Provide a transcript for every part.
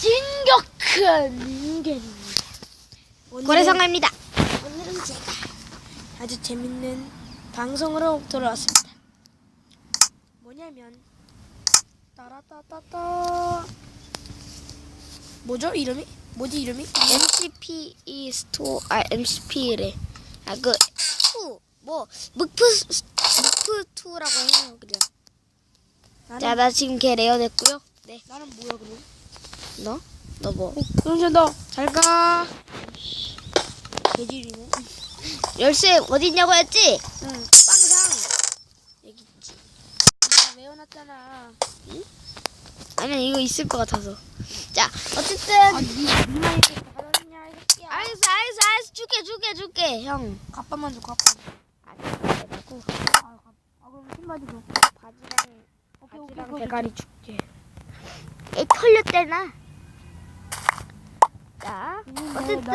진격한 인간입니다. 오늘은- 고래상어입니다. 오늘은 제가 아주 재밌는 방송으로 돌아왔습니다. 뭐냐면 따라따따따 뭐죠 이름이? 뭐지 이름이? MCP 이 스토 아 MCP래. 아그 투. 뭐 묵프 스- 묵프 투라고 해요 그냥. 나는, 자나 지금 걔 레어 됐고요. 네. 나는 뭐야 그럼? 너? 너 뭐? 그럼 너잘 가. 개질이네. 열쇠 어디 있냐고 했지? 응. 빵상. 여기 있지. 다 외워놨잖아. 아니 이거 있을 것 같아서. 자 어쨌든. 아니 이렇게 이 새끼야. 알겠어 알겠어 알겠어 줄게 줄게 줄게 형. 갑바만 줘 갑바. 아니 내고 아, 갑. 아 그럼 신바지 줘. 바지랑. 바지랑 대가리 줄게. 에 털렸대나. 자 음, 어쨌든.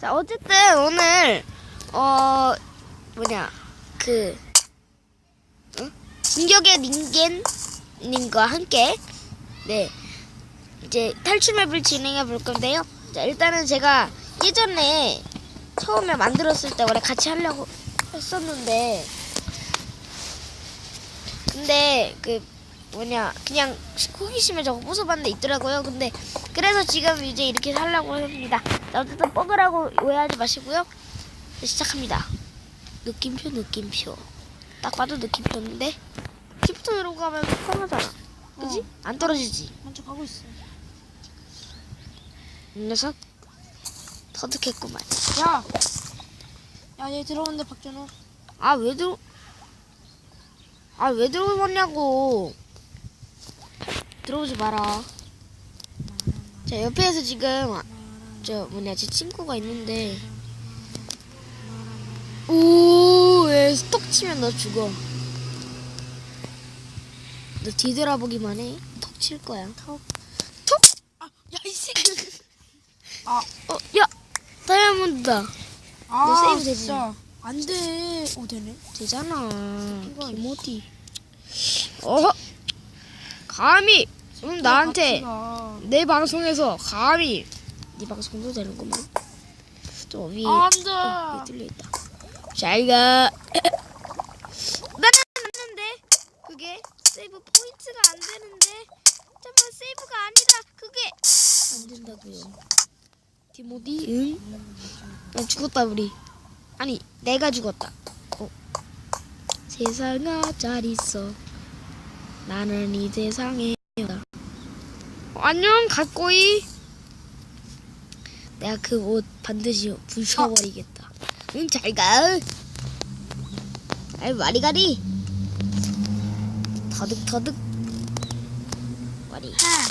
자 어쨌든 오늘 어 뭐냐 그 응? 진격의 닌겐님과 함께 네 이제 탈출맵을 진행해 볼 건데요. 자 일단은 제가 예전에 처음에 만들었을 때 원래 같이 하려고 했었는데 근데 그 뭐냐 그냥 호기심에 저거 부숴봤는데 있더라고요. 근데 그래서 지금 이제 이렇게 하려고 합니다. 자, 어쨌든 뻐그라고 오해하지 마시고요. 자, 시작합니다. 느낌표 느낌표. 딱 봐도 느낌표인데 시프트 누르고 가면 편하잖아. 그지? 어. 안 떨어지지. 먼저 가고 있어. 이 녀석 터득했구만. 야. 야, 얘 들어오는데 박준호. 아 왜 들어? 아 왜 들어오냐고. 들어오지 마라. 자 옆에서 지금 저 뭐냐 제 친구가 있는데 오왜 스톡 치면 너 죽어 너 뒤돌아보기만 해 톡 칠 거야 톡 아, 야, 이 새끼. 아, 어, 야 다이아몬드다 아, 너 세이브 되지? 진짜. 안 돼. 어, 되네. 되잖아 김어디 어 감히 응 나한테 같이가. 내 방송에서 감히 네 방송도 되는구만 저 위에 아, 안 어, 돼. 위에 뚫려 있다. 잘 가. 나는 맞는데 그게 세이브 포인트가 안 되는데 잠깐 세이브가 아니라 그게 안 된다고요. 디모디 응? 나 죽었다 우리. 아니 내가 죽었다. 어. 세상아 잘 있어. 나는 이 세상에 어, 안녕 갓꼬이. 내가 그 옷 반드시 부셔버리겠다. 응, 잘 가. 아이, 와리가리. 터득터득. 와리. 하.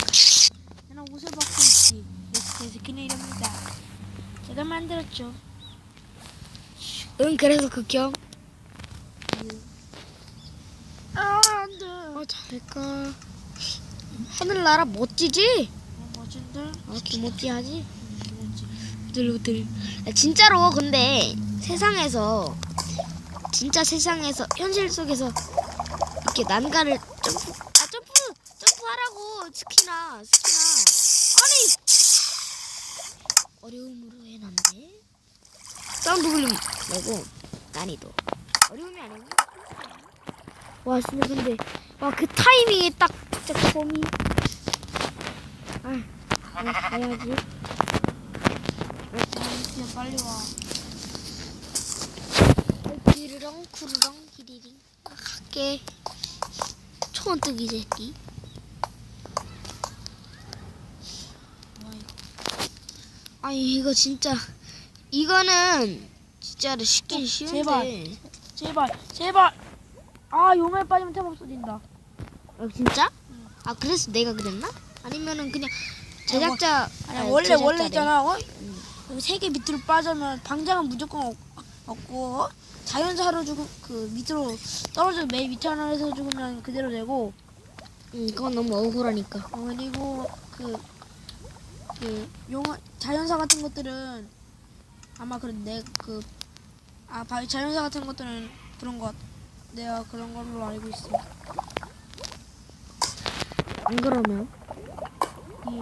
나는 옷을 벗고 있지. 제 스킨의 이름입니다. 제가 만들었죠. 응, 그래서 극혐. 아, 안 돼. 어, 잘 가. 하늘나라 멋지지? 어, 멋진데? 아, 기멋지하지? 뭐지? 부들부들. 야, 진짜로, 근데 세상에서, 진짜 세상에서, 현실 속에서 이렇게 난간을 점프, 아, 점프! 점프하라고! 스키나, 스키나. 아니! 어려움으로 해놨네. 사운드 볼륨 말고, 난이도. 어려움이 아니고. 와, 진짜 근데, 와, 그 타이밍에 딱, 진짜 폼이. 아, 아, 가야지. 아, 진짜 빨리 와. 기르렁 구르렁 기리링 아, 갈게 초원뜨기 새끼. 아니 이거 진짜 이거는 진짜로 쉽긴 어, 쉬운데 제발. 제발, 제발. 아, 요말 빠지면 템 없어진다. 어, 진짜? 응. 아 그래서 내가 그랬나? 아니면은 그냥 제작자 아니, 아니, 원래, 원래 제작자래. 있잖아. 어? 응. 세개 밑으로 빠지면 방장은 무조건 없- 없고 어? 자연사로 죽음 그 밑으로 떨어져 맨 밑에 하나에서 죽으면 그대로 되고 응, 그건 너무 억울하니까 어, 그리고 그, 그 용, 자연사 같은 것들은 아마 그런 내그 아, 바- 자연사 같은 것들은 그런 것 내가 그런 걸로 알고 있어. 안 그러면 예.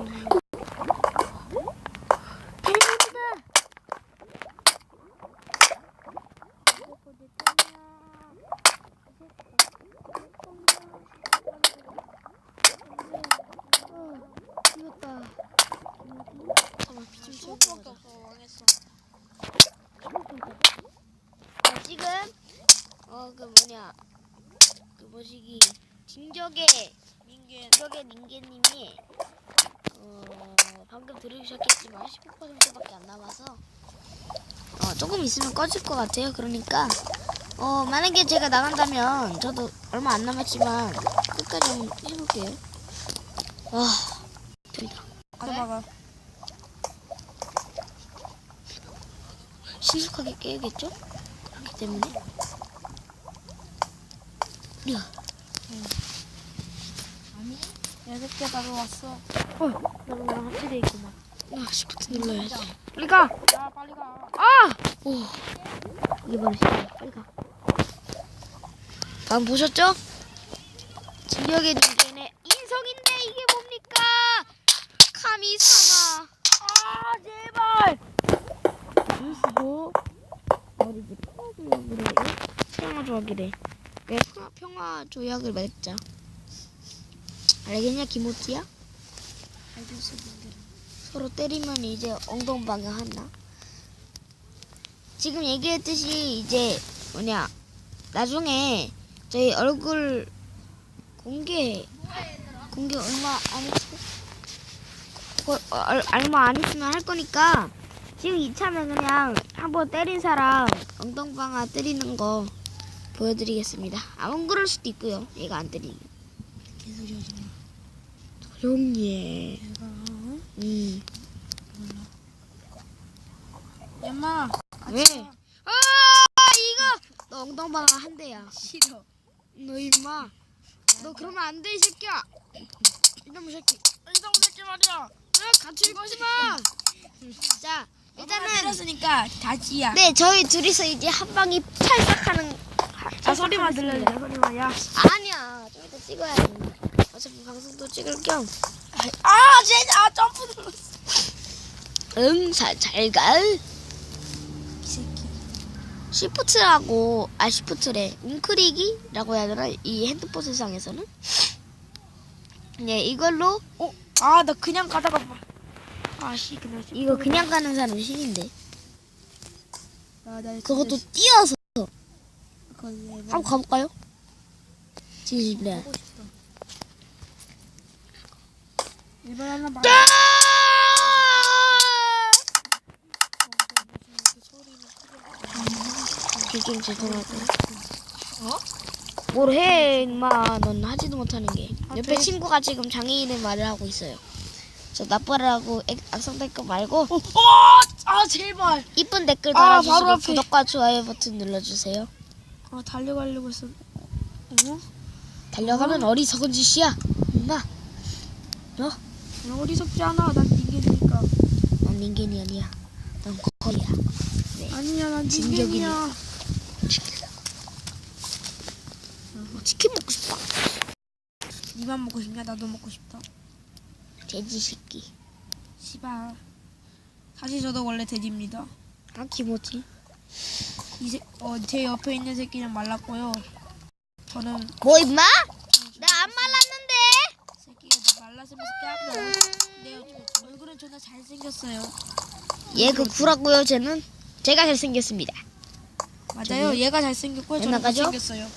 헬멧이다. 이겼다. 잠깐만 피좀 수업밖에 없어. 망했어. 자, 지금 어 그 뭐냐 그 뭐시기 진격의 민규. 진격의 닌겐님이 어 방금 들으셨겠지만 19%밖에 안 남아서 어 조금 있으면 꺼질 것 같아요. 그러니까 어 만약에 제가 나간다면 저도 얼마 안 남았지만 끝까지 한번 해볼게요. 아 됩니다. 가다가 신속하게 깨야겠죠? 그렇기 때문에 야, 아니 여섯 개 바로 왔어. 어, 나랑 나랑 합체돼 있구만. 아, 시프트 눌러야지. 빨리 가. 야 빨리 가. 아! 오, 이게 바로 시프트. 빨리 가. 방금 보셨죠? 진격의 닌겐의 인성인데 이게 뭡니까? 카미사마. 아 제발. 평화 조약이래. 평화 조약이래. 왜 평화, 평화 조약을 맺자. 알겠냐 김호티야? 알겠어 민규. 서로 때리면 이제 엉덩 방향 한다. 지금 얘기했듯이 이제 뭐냐 나중에 저희 얼굴 공개 공개 얼마 안 했고 얼- 얼마 안 있으면 할 거니까 지금 이참에 그냥 한번 때린 사람 엉덩방아 때리는 거 보여드리겠습니다. 아무 그럴 수도 있고요. 얘가 안 때리면. 개소리 하지 마. 조용히 해. 내가 음. 엄마. 왜? 아 이거 너 엉덩방아 한 대야. 싫어. 너 임마. 너 그러면 안 돼 이 새끼야. 이놈의 새끼. 인성 새끼 말이야. 아, 같이 읽지 마. 자 일단은 일단은 들었으니까 다지야. 네 저희 둘이서 이제 한 방이 찰싹 하는. 자 소리만 들려야 돼. 소리만 야. 아니야 좀 이따 찍어야 돼. 어차피 방송도 찍을 겸. 아 쟤, 아 점프 눌렀어. 응, 잘, 잘 가. 이 새끼. 시프트라고, 아, 시프트래. 웅크리기라고 해야 되나? 이 핸드폰 세상에서는? 네, 이걸로, 어? 아 나 그냥 가다가 봐. 아씨 그냥. 이거 그냥 가는 사람 신인데. 아, 나 그것도 뛰어서. 한번 가볼까요? 싶다. 이번 하나 봐. 좀 죄송하다. 어? 뭘 해, 임마. 넌 하지도 못하는 게. 아, 옆에 저- 친구가 지금 장애인의 말을 하고 있어요. 저 나빠라고 액- 악성될 거 말고 어, 어, 아 제발. 이쁜 댓글 아, 달아주시고. 구독과 좋아요 버튼 눌러주세요. 아 달려가려고 했어. 어? 달려가면 어 리석은 짓이야. 임마. 어? 나 어리석지 않아. 난 닌겐이니까. 난 닌겐이 아니야. 난 거리야. 아니야 난. 닌겐이야. 치킨 먹고 싶다. 니만 먹고 싶냐? 나도 먹고 싶다. 돼지 새끼. 씨발. 사실 저도 원래 돼지입니다. 아 기모지. 이제 어 제 옆에 있는 새끼는 말랐고요. 저는 뭐 임마? 나 안 말랐는데. 새끼가 나 말랐으면서 깨알어. 내 얼굴은 존나 잘생겼어요. 얘 그 구라고요. 쟤는 제가 잘생겼습니다. 맞아요. 얘가 잘생겼고요. 저는 나가죠? 못생겼어요.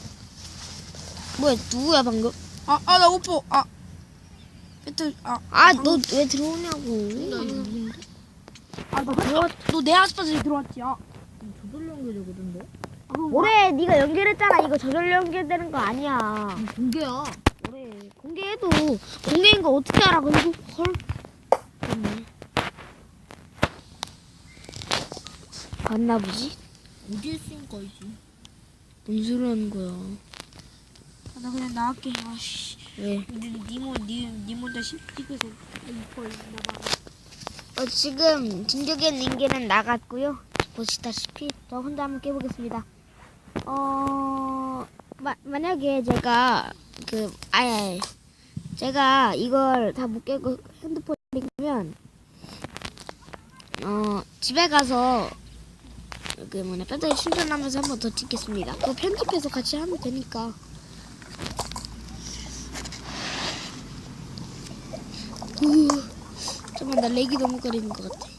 뭐야 누구야 방금? 아, 아, 나 오빠. 아. 배트, 아. 아 너 왜 들어오냐고. 아, 너 너내 아스파트에 들어왔지. 아. 아, 그럼 올해 네가 연결했잖아. 이거 저절로 연결되는 거 아니야. 공개야. 그래 공개해도 공개인 거 어떻게 알아? 그리고 헐. 봤나 보지? 어디에 쓰인 거지? 뭔 소리 하는 거야? 아, 나 그냥 나갈게. 아, 씨. 왜? 니, 니모, 니, 니 혼자 씹히고서. 이뻐, 이거 어, 지금 진격의 닌겐은 나갔고요. 보시다시피 저 혼자 한번 깨보겠습니다. 어 마, 만약에 제가 그 아예 제가 이걸 다 못 깨고 핸드폰 잃으면 어 집에 가서 그 뭐냐 배터리 충전하면서 한 번 더 찍겠습니다. 그거 편집해서 같이 하면 되니까. 우, 잠깐만 나 렉이 너무 거리는 것 같아.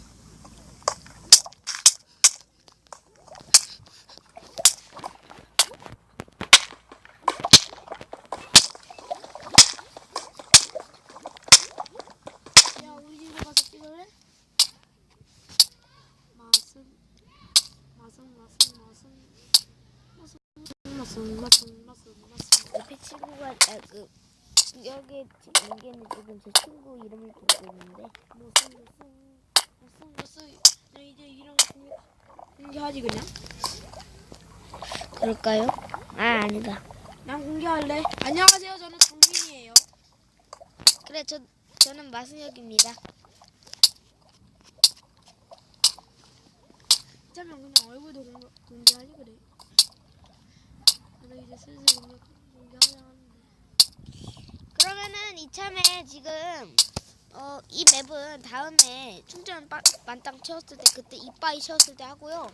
지금 제 친구 이름을 부르고 있는데. 무슨 무슨 무슨 무슨 나 이제 이런 공개 공개하지 그냥? 그럴까요? 아 아니다. 난 공개할래. 안녕하세요. 저는 강민이에요. 그래 저 저는 마승혁입니다. 짜면 그냥 얼굴도 공개, 공개하지 그래. 나도 이제 슬슬 공개, 공개하려 그러면은 이참에 지금 어, 이 맵은 다음에 충전 빠, 만땅 채웠을 때 그때 이빠이 채웠을 때 하고요.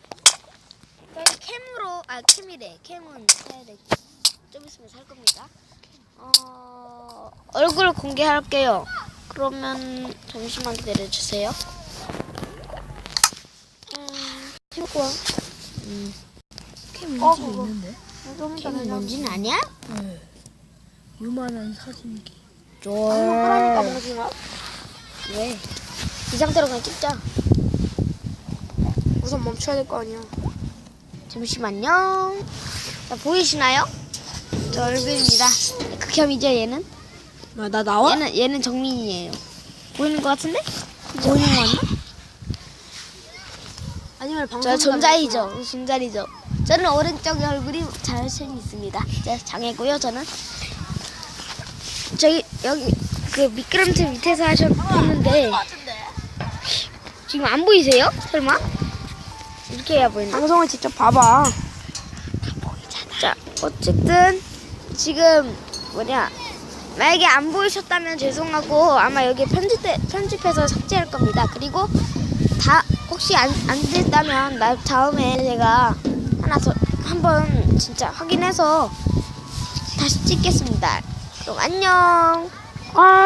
저희 캠으로 아 캠이래 캠은 사야 돼. 좀 있으면 살 겁니다. 어, 얼굴 공개할게요. 그러면 잠시만 기다려 주세요. 음, 해볼까? 음, 캠 어, 그거. 캠이 내가 뭔지는 아냐? 요만한 사진기 뭔지나 왜? 이 상태로 그냥 찍자. 우선 멈춰야 될 거 아니야 잠시만요. 자, 보이시나요? 저 얼굴입니다. 극혐이죠, 얘는? 아, 나 나와? 얘는, 얘는 정민이에요. 보이는 것 같은데? 보이는 거 맞나? 아니면 방송 저 존잘이죠. 존잘이죠. 저는 오른쪽에 얼굴이. 자, 장애고요, 저는. 저기, 여기, 그 미끄럼틀 밑에서 하셨는데, 지금 안 보이세요? 설마? 이렇게 해야 보이나? 방송을 직접 봐봐 자, 어쨌든 지금 뭐냐 만약에 안 보이셨다면 죄송하고 아마 여기 편집 편집해서 삭제할 겁니다. 그리고 다 혹시 안, 안 됐다면 나 다음에 제가 하나 더 한번 진짜 확인해서 다시 찍겠습니다. 그럼 안녕. 아